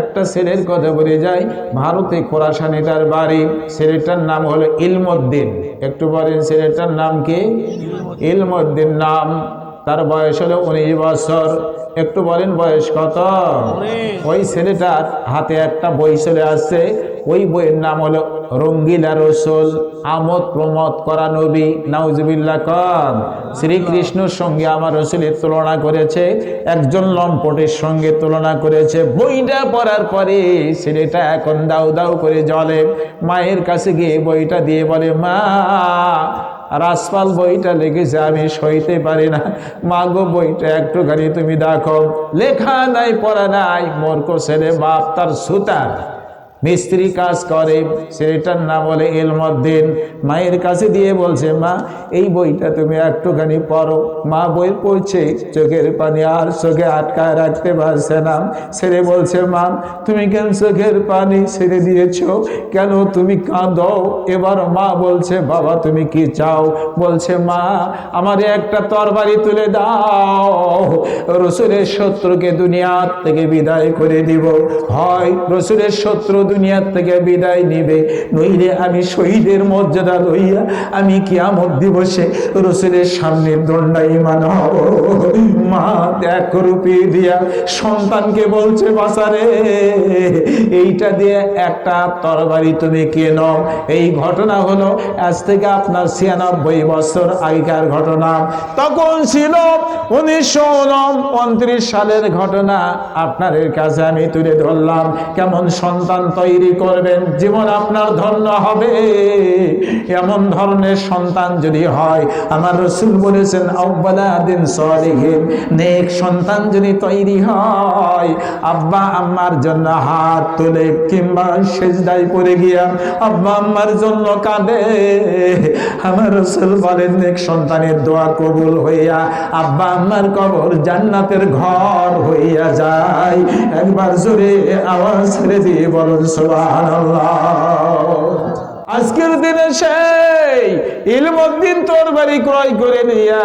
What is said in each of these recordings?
একটা ছেলের কথা বলে যাই, ভারতে খোরাসান তার বাড়ি। ছেলেটার নাম হলো ইলমদ্দিন। একটু বলেন, ছেলেটার নাম কি? ইলমদ্দিন নাম। তার বয়স হলো উনিশ বছর। একটু বলেন বয়স কত? ওই ছেলেটার হাতে একটা বই চলে আসছে। ওই বইয়ের নাম হলো রঙ্গিলা রসুল আমোদ প্রমোদ করা নবী। নাউজুবিল্লা কম শ্রীকৃষ্ণর সঙ্গে আমার রসুলের তুলনা করেছে। একজন লম্পটের সঙ্গে তুলনা করেছে। বইটা পড়ার পরে ছেলেটা এখন দাউ দাউ করে জলে। মায়ের কাছে গিয়ে বইটা দিয়ে বলে মা রাসপাল বইটা লেগেছে, আমি সইতে পারি না। মাগো বইটা একটুখানি তুমি দেখো। লেখা নাই, পড়া নাই মূর্খ ছেলে বাপ তার সুতার। মিস্ত্রি কাজ করে, সেটার নাম বলে এলমদ্দিন। মায়ের কাছে দিয়ে বলছে, মা, এই বইটা তুমি একটুখানি পড়ো। মা বই পড়ছে, চোখের পানি আর চোখে আটকায় রাখতে পারছে না। ছেলে বলছে, মা, তুমি কেন চোখের পানি ছেড়ে দিয়েছ? কেন তুমি কাঁদো? এবার মা বলছে, বাবা, তুমি কি চাও? বলছে, মা, আমার একটা তরবারি তুলে দাও। রসুলের শত্রুকে দুনিয়ার থেকে বিদায় করে দিব। হয়, রসুলের শত্রু দুনিয়ার থেকে বিদায় নিবে। নইলে আমি শহীদের মর্যাদা লইয়া আমি কিয়ামত দিবসে রসুলের সামনে দণ্ডায়মান হব। মা এক রূপে দিয়া সন্তানকে বলছে বাসারে এইটা দিয়ে একটা তরবারি তুমি কেন এই ঘটনা হলো, আজ থেকে আপনার ছিয়ানব্বই বছর আগেকার ঘটনা। তখন ছিল উনিশশো উনত্রিশ সালের ঘটনা। আপনাদের কাছে আমি তুলে ধরলাম, কেমন সন্তান তৈরি করবেন, জীবন আপনার ধন্য হবে। এমন ধরনের সন্তান যদি হয়, আমার রসুল বলেছেন আব্বাদিন সলিহীন, নেক সন্তান যদি তৈরি হয়, আব্বা আম্মার জন্য হাত কিংবা সেজদাই পড়ে গিয়া আব্বা জন্য কাঁদে। আমার রসুল বলেন, নেক সন্তানের দোয়া কবুল হইয়া আব্বা আম্মার কবর জান্নাতের ঘর হইয়া যায়। একবার জোরে আওয়াজ ছেড়ে দিয়ে বলুন আজকের দিনে সেই ইলমদ্দিন তোর বাড়ি ক্রয় করে নিয়া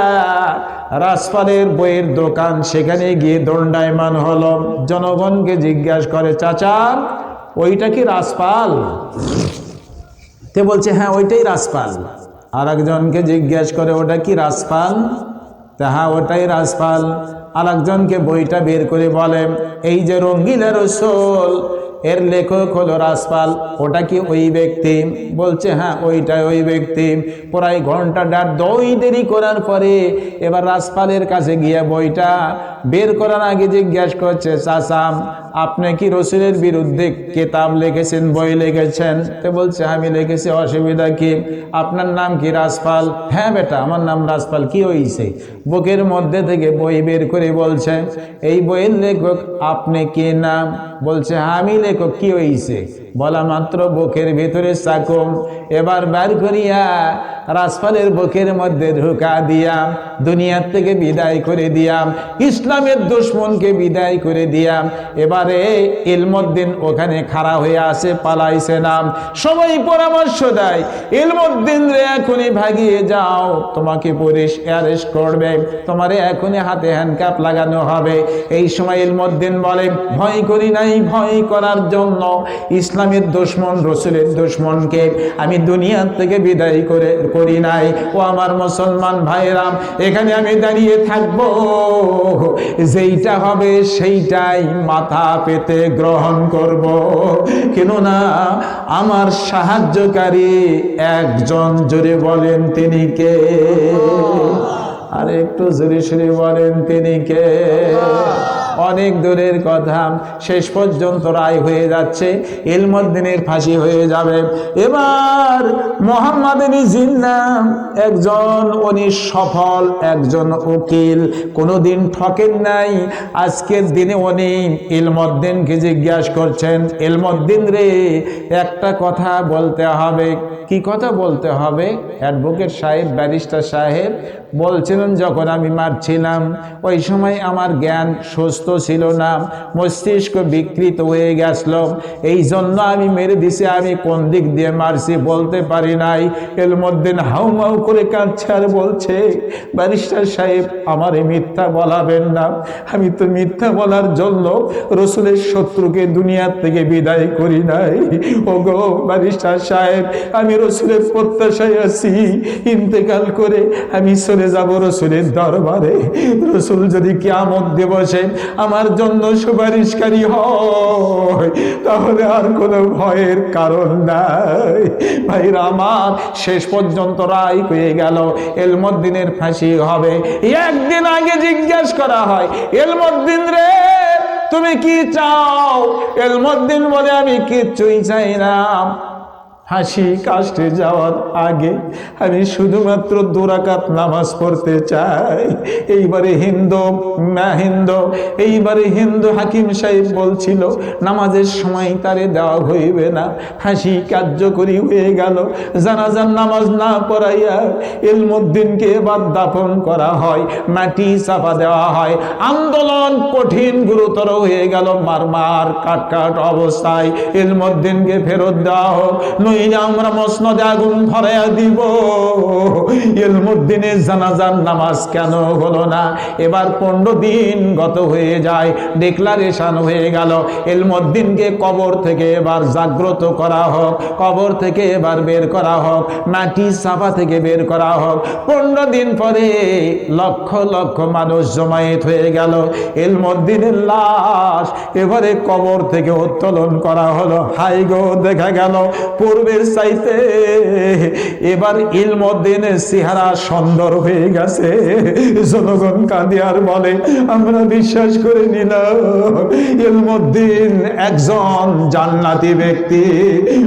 রাজপালের বইয়ের দোকান সেখানে গিয়ে দণ্ডায়মান হলো। জনগণকে জিজ্ঞাসা করে, চাচা, ওইটা কি রাজপাল? তে বলছে হ্যাঁ ওইটাই রাজপাল। আর একজনকে জিজ্ঞেস করে, ওটা কি রাজপাল? তা হ্যাঁ ওটাই রাজপাল। আর বইটা বের করে বলে, এই যে রঙ্গিলা রসোল এর লেখক হলো রাজপাল। ওটা কি ওই ব্যক্তি? বলছে হ্যাঁ ওইটাই ওই ব্যক্তি। প্রায় ঘণ্টা ডার দই দেরি করার পরে এবার রাজপালের কাছে গিয়ে বইটা বের করার আগে জিজ্ঞাসা করছে চাচাম আপনি কি রসুলের বিরুদ্ধে কেতাব লিখেছেন, বই লিখেছেন? তো বলছে, আমি লিখেছি, অসুবিধা কি? আপনার নাম কি রাজপাল? হ্যাঁ বেটা, আমার নাম রাজপাল, কি হয়েছে বুকের মধ্যে থেকে বই বের করে বলছে, এই বইয়ের লেখক আপনি কি নাম বলছে, আমি লেখক, কি হয়েছে বলা মাত্র বুকের ভিতরে চাকুম এবার বার করিয়া রাজপালের বুকের মধ্যে ঢুকা দিয়াম দুনিয়ার থেকে বিদায় করে দিয়াম ইসলামের দুশ্মনকে বিদায় করে দিয়াম এবারে ইলমদ্দিন ওখানে খাড়া হয়ে আসে, পালাইছে নাম। সবাই পরামর্শ দেয়, ইলমদ্দিন রে, এখনই ভাগিয়ে যাও। তোমাকে পুলিশ অ্যারেস্ট করবে। তোমারে এখনই হাতে হ্যান্ডকাপ লাগানো হবে। এই সময় ইলমদ্দিন বলে, ভয় করি নাই, ভয় করার জন্য। ইসলামের দুশ্মন, রসুলের দুশ্মনকে আমি দুনিয়ার থেকে বিদায় করে, করি নাই। ও আমার মুসলমান ভাইরাম এখানে আমি দাঁড়িয়ে থাকব। যেইটা হবে সেইটাই মাথা পেতে গ্রহণ করব। কেননা আমার সাহায্যকারী একজন জোরে বলেন, তিনি কে? আর একটু জোরে সুরে বলেন, তিনি কে? অনেক দূরের কথা। শেষ পর্যন্ত রায় হয়ে যাচ্ছে, ইলমদ্দিনের ফাঁসি হয়ে যাবে। এবার মোহাম্মদ জিন্না একজন উনি সফল, একজন উকিল, কোনোদিন ঠকেন নাই। আজকের দিনে উনি ইলমদ্দিনকে জিজ্ঞাসা করছেন, ইলমদ্দিন রে, একটা কথা বলতে হবে। কি কথা বলতে হবে? অ্যাডভোকেট সাহেব, ব্যারিস্টার সাহেব বলছিলেন, যখন আমি মারছিলাম, ওই সময় আমার জ্ঞান সুস্থ ছিল না, মস্তিষ্ক বিকৃত হয়ে গেছিল। এই জন্য আমি মেরে দিছি, আমি কোন দিক দিয়ে মারছি বলতে পারি নাই। এর মধ্যে হাউমাউ করে কাঁদছে আর বলছে, ব্যারিস্টার সাহেব, আমার মিথ্যা বলাবেন না। আমি তো মিথ্যা বলার জন্য রসুলের শত্রুকে দুনিয়ার থেকে বিদায় করি নাই। ও গো ব্যারিস্টার সাহেব, আমি রসুলের প্রত্যাশায় আছি। ইন্তেকাল করে আমি চলে যাব রসুলের দরবারে। রসুল যদি কিয়ামত দিবসে আমার জন্য সুপারিশকারী হয়। তাহলে আর কোনো ভয়ের কারণ নাই। ভাইরা, আমার শেষ পর্যন্ত রায় হয়ে গেল। এলমদ্দিনের ফাঁসি হবে। একদিন আগে জিজ্ঞেস করা হয়, এলমদ্দিন রে, তুমি কি চাও? এলমদ্দিন বলে, আমি কিচ্ছুই চাই না। হাসি কাস্টে যাওয়ার আগে আমি শুধুমাত্র দুরাকাত নামাজ পড়তে চাই। এইবারে হিন্দু, না হিন্দু, এইবারে হিন্দু হাকিম সাহেব বলছিল, নামাজের সময় তারে দেওয়া হইবে না। হাসি কার্যকরী হয়ে গেল। জানাজার নামাজ না পড়াইয়া এলমুদ্দিনকে এবার দাফন করা হয়, মাটি চাপা দেওয়া হয়। আন্দোলন কঠিন, গুরুতর হয়ে গেল। মারমার মার কাট কাট অবস্থায় এলমুদ্দিনকে ফেরত দেওয়া হোক নইলে আমরা মসনদে আগুন ধরাইয়া দিব। এলমুদ্দিনের জানাজার নামাজ কেন হলো না? এবার পনেরো দিন গত হয়ে যায় ডিক্লারেশন হয়ে গেল। এলমুদ্দিনকে কবর থেকে এবার জাগ্রত করা হোক, কবর থেকে এবার বের করা হোক, মাটি চাপা থেকে বের করা হোক। পনেরো দিন পরে লক্ষ লক্ষ মানুষ জমায়েত হয়ে গেল। এলমুদ্দিনের লাশ এবারে কবর থেকে উত্তোলন করা হলো। হাই গো, দেখা গেল। পূর্বের চাইতে এবার ইলমদ্দিনের চেহারা সুন্দর হয়ে গেছে। জনগণ কাঁদিয়ার বলে, আমরা বিশ্বাস করে নিলাম, ইলমদ্দিন একজন জান্নাতি ব্যক্তি।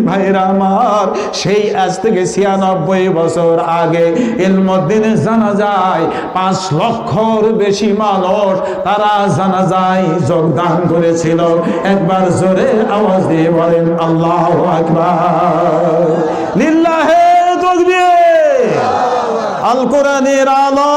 ভাইরা আমার, সেই আজ থেকে ছিয়ানব্বই বছর আগে ইলমদ্দিনে জানা যায়, পাঁচ লক্ষর বেশি মানুষ তারা জানা যায় যোগদান করেছিল। একবার জোরে আওয়াজ দিয়ে বলেন, আল্লাহ আকবার। লিল্লাহে তকবীর। আল কোরআনের আলো